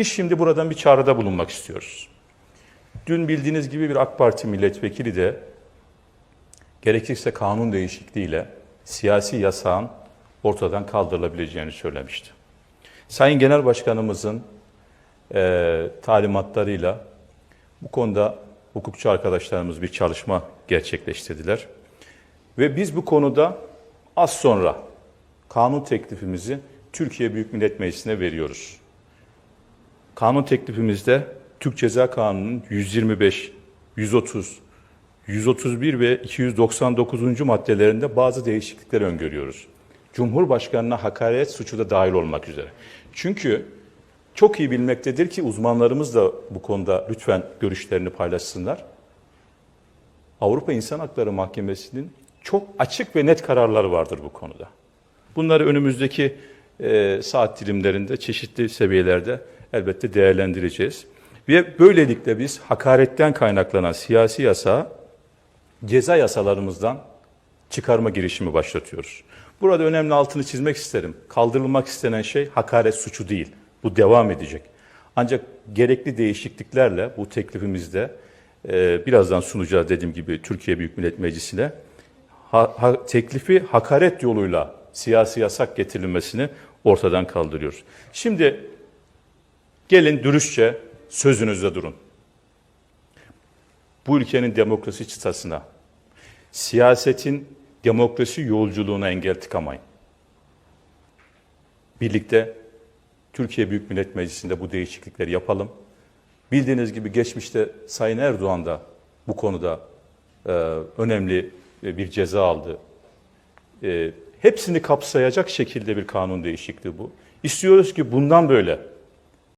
Biz şimdi buradan bir çağrıda bulunmak istiyoruz. Dün bildiğiniz gibi bir AK Parti milletvekili de gerekirse kanun değişikliğiyle siyasi yasağın ortadan kaldırılabileceğini söylemişti. Sayın Genel Başkanımızın e, talimatlarıyla bu konuda hukukçu arkadaşlarımız bir çalışma gerçekleştirdiler. Ve biz bu konuda az sonra kanun teklifimizi Türkiye Büyük Millet Meclisi'ne veriyoruz. Kanun teklifimizde Türk Ceza Kanunu'nun 125, 130, 131 ve 299. maddelerinde bazı değişiklikler öngörüyoruz. Cumhurbaşkanına hakaret suçu da dahil olmak üzere. Çünkü çok iyi bilmektedir ki uzmanlarımız da bu konuda lütfen görüşlerini paylaşsınlar. Avrupa İnsan Hakları Mahkemesi'nin çok açık ve net kararları vardır bu konuda. Bunları önümüzdeki e, saat dilimlerinde çeşitli seviyelerde elbette değerlendireceğiz. Ve böylelikle biz hakaretten kaynaklanan siyasi yasağı ceza yasalarımızdan çıkarma girişimi başlatıyoruz. Burada önemli altını çizmek isterim. Kaldırılmak istenen şey hakaret suçu değil. Bu devam edecek. Ancak gerekli değişikliklerle bu teklifimizde e, birazdan sunacağız dediğim gibi Türkiye Büyük Millet Meclisi'ne ha, ha- teklifi hakaret yoluyla siyasi yasak getirilmesini ortadan kaldırıyoruz. Şimdi gelin dürüstçe sözünüzde durun. Bu ülkenin demokrasi çıtasına, siyasetin demokrasi yolculuğuna engel tıkamayın. Birlikte Türkiye Büyük Millet Meclisi'nde bu değişiklikleri yapalım. Bildiğiniz gibi geçmişte Sayın Erdoğan da bu konuda e, önemli bir ceza aldı. E, hepsini kapsayacak şekilde bir kanun değişikliği bu. İstiyoruz ki bundan böyle